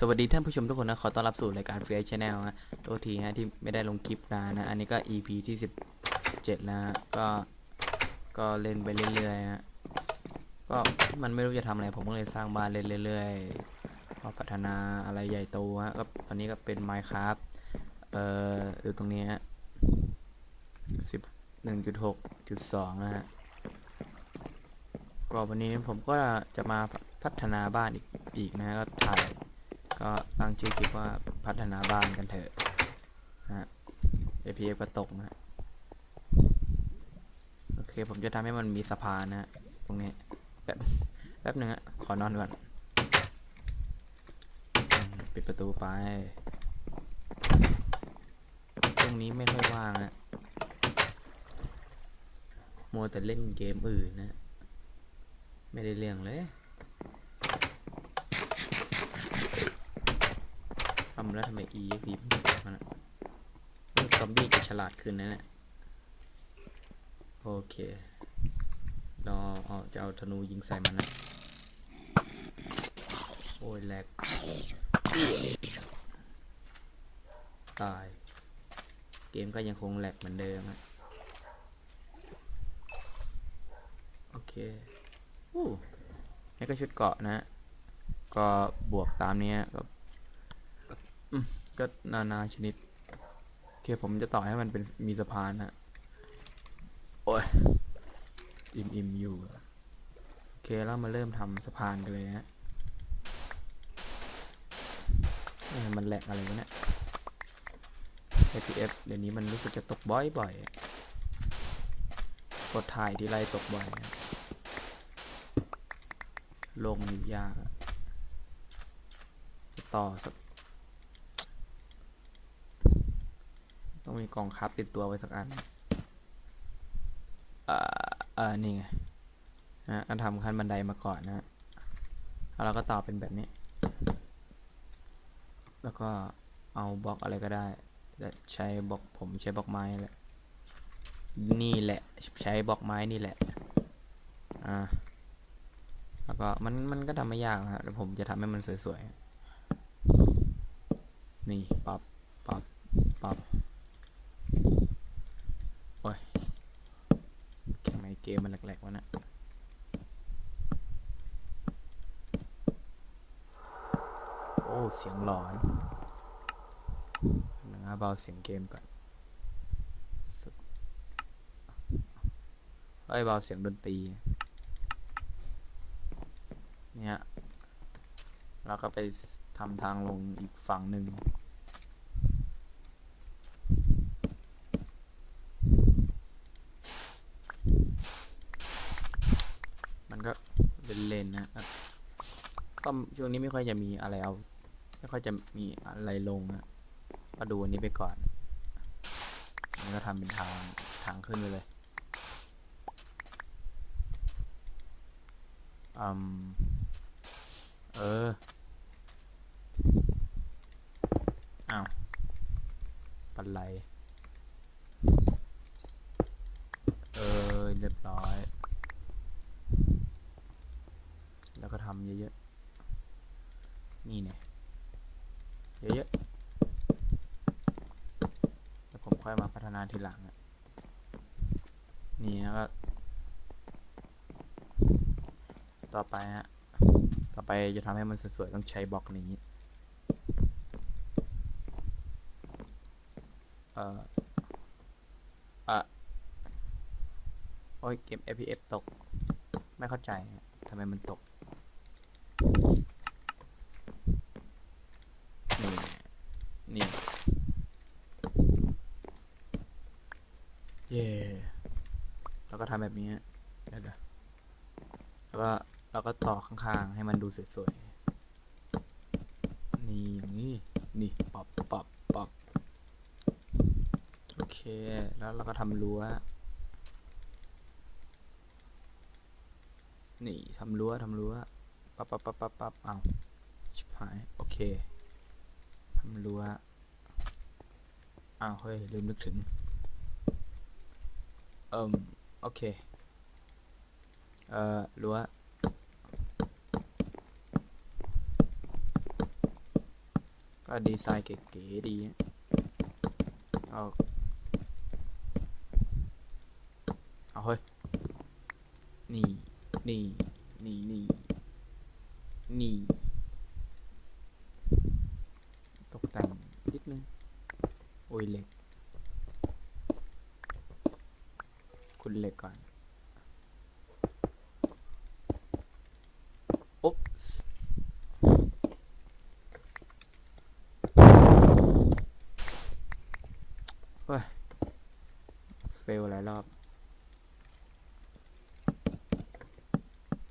สวัสดีท่านผู้ชมทุกคนนะ ขอต้อนรับสู่รายการเฟียชแนลนะโทษทีฮะที่ไม่ได้ลงคลิปนานนะ อันนี้ก็ EP ที่สิบเจ็ดแล้วฮะก็ก็เล่นไปเรื่อยๆฮะก็มันไม่รู้จะทำอะไร ผมก็เลยสร้างบ้านเล่นเรื่อยๆพอพัฒนาอะไรใหญ่โตฮะก็ตอนนี้ก็เป็น Minecraft เอ่ออยู่ตรงนี้ฮะสิบหนึ่งจุดหกจุดสองนะฮะก็วันนี้ผมก็จะมาพัฒนาบ้านอีกอีกนะก็ถ่าย ก็ตั้งชื่อคลิปว่าพัฒนาบ้านกันเถอะนะฮะ APF ก็ตกนะฮะโอเคผมจะทำให้มันมีสะพานนะตรงนี้แป๊บแป๊บหนึ่งฮะขอนอนก่อนปิดประตูไป ตรงนี้ไม่ค่อยว่างนะมัวแต่เล่นเกมอื่นนะ ไม่ได้เรื่องเลยำแล้วทำไม E พีมันอะเออซอมบี้จะฉลาดขึ้นนะเนี่ยโอเครอเอาจะเอาธนูยิงใส่มันนะ โอ้ยแหลกตาย เกมก็ยังคงแหลกเหมือนเดิมอะโอเคอู้นี่ก็ชุดเกาะนะ ก็บวกตามนี้ก็ ก็นานาชนิด โอเคผมจะต่อให้มันเป็นมีสะพานนะโอ้ย อิ่มอิ่มอยู่ โอเคแล้วมาเริ่มทำสะพานกันเลยฮะมันแหลกอะไรวะเนี่ย APF เดี๋ยวนี้มันรู้สึกจะตกบ่อยๆอะกดถ่ายทีไรตกบ่อยอะลงยากต่อสัก ต้องมีกล่องคับติดตัวไว้สักอันเอ่อเออนี่ไงนะอันทำขั้นบันไดมาก่อนนะแล้วเราก็ต่อเป็นแบบนี้ แล้วก็เอาบล็อกอะไรก็ได้ใช้บล็อกผมใช้บล็อกไม้แหละนี่แหละใช้บล็อกไม้นี่แหละอ่าแล้วก็มันมันก็ทำไม่ยากนะฮะแต่ผมจะทำให้มันสวยๆนี่ปรับปรับปรับโอ้ยแข่งในเกมมันแหลกๆวะเนะโอ้ เสียงหลอนนะครับ เบาเสียงเกมก่อนสุดเอ้เบาเสียงดนตรี เนี่ยเราก็ไปทำทางลงอีกฝั่งหนึ่งมันก็เลนนะก็ช่วงนี้ไม่ค่อยจะมีอะไรเอา ไม่ค่อยจะมีอะไรลงนะ ก็ดูอันนี้ไปก่อนนนี้ก็ทำเป็นทางทางขึ้นไปเลยอืมเอออ้าวปันไรเออเรียบร้อย แล้วก็ทำเยอะๆ นี่เนี่ยเยอะๆ แล้วผม ค่อยมาพัฒนาทีหลังนี่แล้วก็ต่อไปฮะ ต่อไปจะทำให้มันสวยๆต้องใช้บล็อกนี้เอ่ออะโอ้ยเกม FPS ตก ไม่เข้าใจทำไมมันตก นี่ นี่ เย่แล้วก็ทำแบบนี้เดี๋ยวๆแล้วก็เราก็ต่อข้างๆ ให้มันดูสวยๆ นี่อย่างนี้ นี่ปรับปรับปรับโอเค แล้วเราก็ทำรั้ว นี่ทำรั้วทำรั้วปั๊บปั๊บปั๊บปั๊บปั๊บเอาชิบหาย โอเค ทำรั้วอ้าวเฮ้ย ลืมนึกถึง Um, okay. Ờ, uh, lúa. Có design kể kể đi á. Ờ. À thôi. Nì, nì, nì, nì. Nì. Tộc tành, ít nữa. Ôi lệch. ขุณเล็กก่อนอุ๊บเฮ้ยเฟลหลายรอบ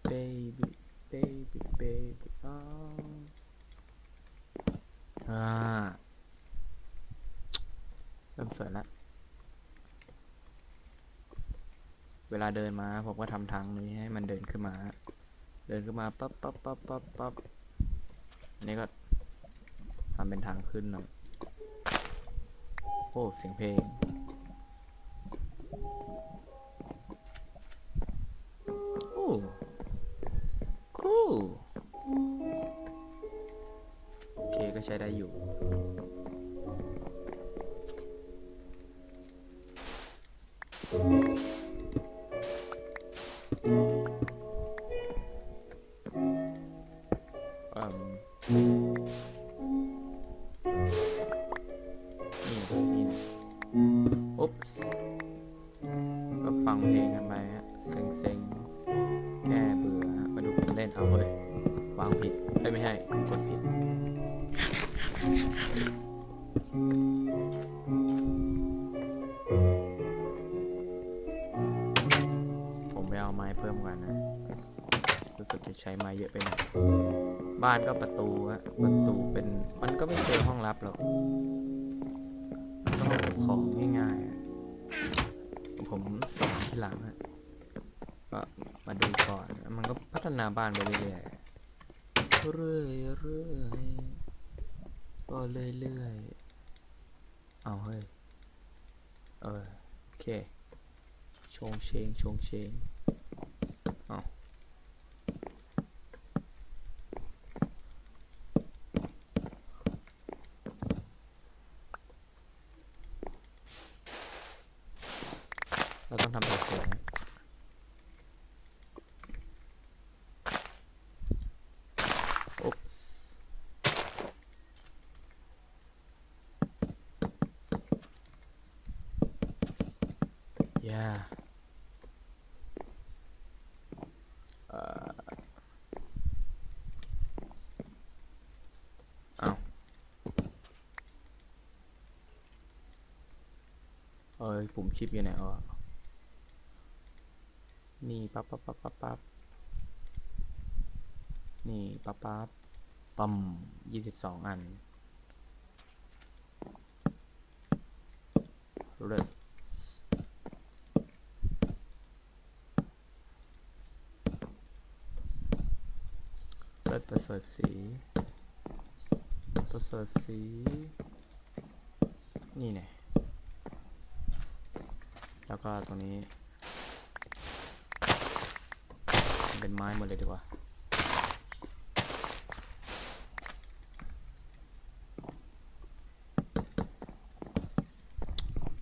baby baby baby อ่าเริ่มสวยแล้ว เวลาเดินมา ผมก็ทำทางนี้ให้มันเดินขึ้นมา เดินขึ้นมาปั๊บปั๊บปั๊บปั๊บปั๊บอันนี้ก็ทำเป็นทางขึ้นหน่อยโอ้เสียงเพลง นี่นี่นะอุ๊บก็ฟังเพลงกันไปฮะเซ็งเซ็งๆแก้เบื่อมาดูผมเล่นเอาเลยวางผิดเอ้ยไม่ใช่กดผิดผมไปเอาไม้เพิ่มกันนะ รู้สึกจะใช้ไม้เยอะไปหน่อยบ้านก็ประตูฮะประตูเป็นมันก็ไม่เจอห้องลับหรอกต้องเก็บของง่ายๆผมสอนทีหลังฮะก็มาดูก่อนมันก็พัฒนาบ้านไปเรื่อยๆเรื่อยๆเรื่อยก็เรื่อยๆเอาเฮ้ยเออโอเคชงเชงชงเชง เราต้องทำตัวสวยโอ๊ปส์ย่าเอ่อเอาเอ้ยปุ่มชิปอยู่ไหนอะ นี่ปั๊บปั๊บปั๊บปั๊บปั๊บนี่ปั๊บปั๊บปั๊มยี่สิบสองอันเลิศเลิศประเสริฐสีประเสริฐสี นี่ไงแล้วก็ตรงนี้ เป็นไม้หมดเลยดีกว่า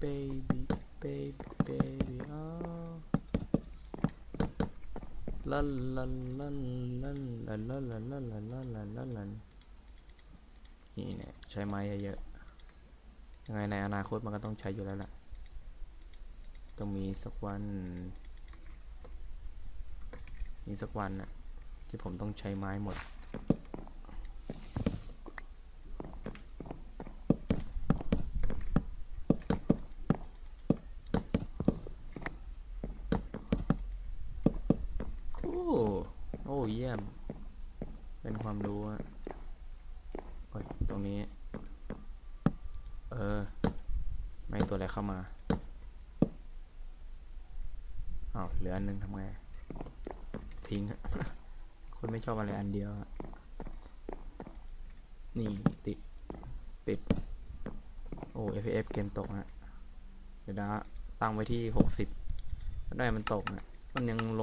baby baby baby อ้าวลันลันลันลันลันลันลันลันลันลันลันลันลันนี่เนี่ยใช้ไม้เยอะๆยังไงในอนาคตมันก็ต้องใช้อยู่แล้วล่ะ ต้องมีสักวัน มีสักวันน่ะ ที่ผมต้องใช้ไม้หมด โอ้ โอ้เยี่ยม เป็นความรู้อะตรงนี้ เออ ไม่ตัวอะไรเข้ามาอ้าวเหลืออันหนึงทำไง ทิ้งคนไม่ชอบอะไรอันเดียวนี่ติดปิด โอ้ FPS เกมตกฮะเดี๋ยวนะตั้งไว้ที่หกสิบได้มันตกนะมันยังล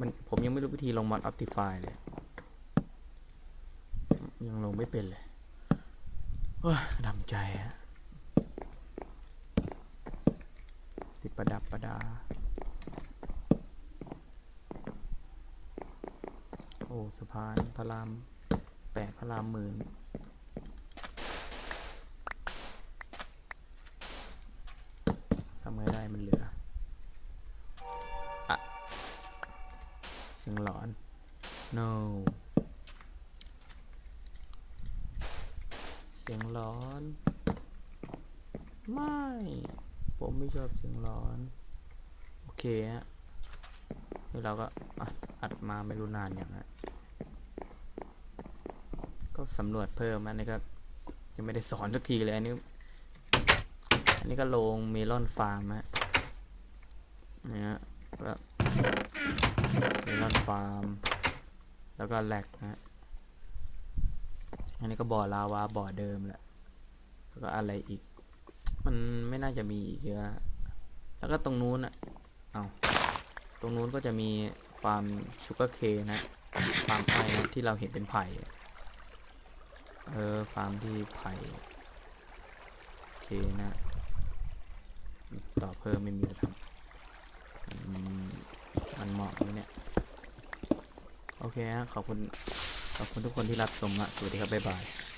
มันผมยังไม่รู้วิธีลงมอด Optify เลย ยังลงไม่เป็นเลยโอ้ยดำใจฮะติดประดับประดา โอ้ สะพานพระรามแปดพระรามหมื่นทำไงได้มันเหลืออะเสียงหลอน no เสียงหลอน ไม่ ผมไม่ชอบเสียงหลอน โอเคฮะนี่เราก็อัดมาไม่รู้นานอย่างฮะก็ สำรวจเพิ่มอันนี้ก็ยังไม่ได้สอนสักทีเลยอันนี้ อันนี้ก็ลงเมลอนฟาร์มฮะนี่ฮะก็เมลอนฟาร์ม แล้วก็แลกนะฮะอันนี้ก็บ่อลาวาบ่อเดิมแหละแล้วก็อะไรอีก มันไม่น่าจะมีอีกเยอะ แล้วก็ตรงนู้นอะเอาตรงนู้นก็จะมีฟาร์มชูการ์เคนนะฟาร์มไผ่ที่เราเห็นเป็นไผ่ เออ ฟาร์มที่ไผ่โอเคนะ ต่อเพิ่มไม่มีอะไรทำอืมมันเหมาะไหมเนี่ย โอเคฮะขอบคุณ ขอบคุณทุกคนที่รับชมอะสวัสดีครับ บ๊ายบาย